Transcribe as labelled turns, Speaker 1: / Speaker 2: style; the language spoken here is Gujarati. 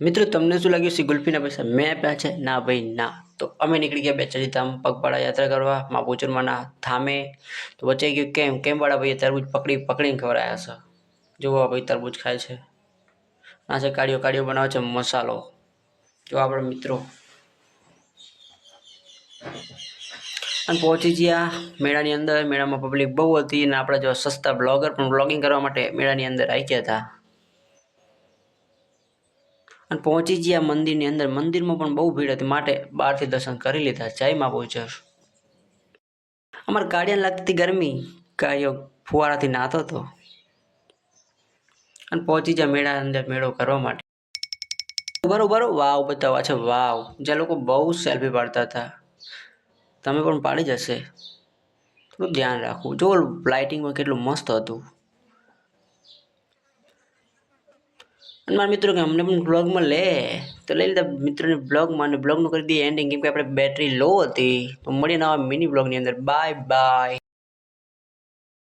Speaker 1: મિત્રો, તમને શું લાગ્યું? છે ગુલ્ફીના પૈસા મેં આપ્યા છે? ના ભાઈ, ના. તો અમે નીકળી ગયા બેચારી ધામ પગપાળા યાત્રા કરવા, માપુચરમાંના ધામે. તો વચ્ચે ગયું કેમ? કેમ વાળા ભાઈ તરબૂજ પકડી પકડીને ખવડાયા છે? જોવો ભાઈ તરબૂજ ખાય છે. ના છે કાળીઓ કાળીઓ બનાવે છે મસાલો. જો આપણા મિત્રો. અને પહોંચી ગયા મેળાની અંદર. મેળામાં પબ્લિક બહુ હતી અને આપણા જો સસ્તા બ્લોગર પણ બ્લોગિંગ કરવા માટે મેળાની અંદર આવી ગયા હતા. અને પહોંચી ગયા મંદિરની અંદર. મંદિરમાં પણ બહુ ભીડ હતી. માટે બહારથી દર્શન કરી લીધા. જય મા પહોંચર અમારે ગાડિયાને લાગતી ગરમી. ગાડીઓ ફુવારાથી નાતો હતો. અને પહોંચી ગયા મેળા અંદર મેળો કરવા માટે. બરોબર વાવ બતાવવા છે વાવ. જે લોકો બહુ સેલ્ફી પાડતા હતા. તમે પણ પાડી જશે થોડું ધ્યાન રાખવું. જો લાઇટિંગમાં કેટલું મસ્ત હતું. મારા મિત્રો કે અમને પણ બ્લોગમાં લે તો લઈ લીધા મિત્રોને બ્લોગમાં અને બ્લોગનું કરી દઈએ એન્ડિંગ કેમ કે આપણે બેટરી લો હતી. તો મળીએ નવા મિની બ્લોગની અંદર. Bye bye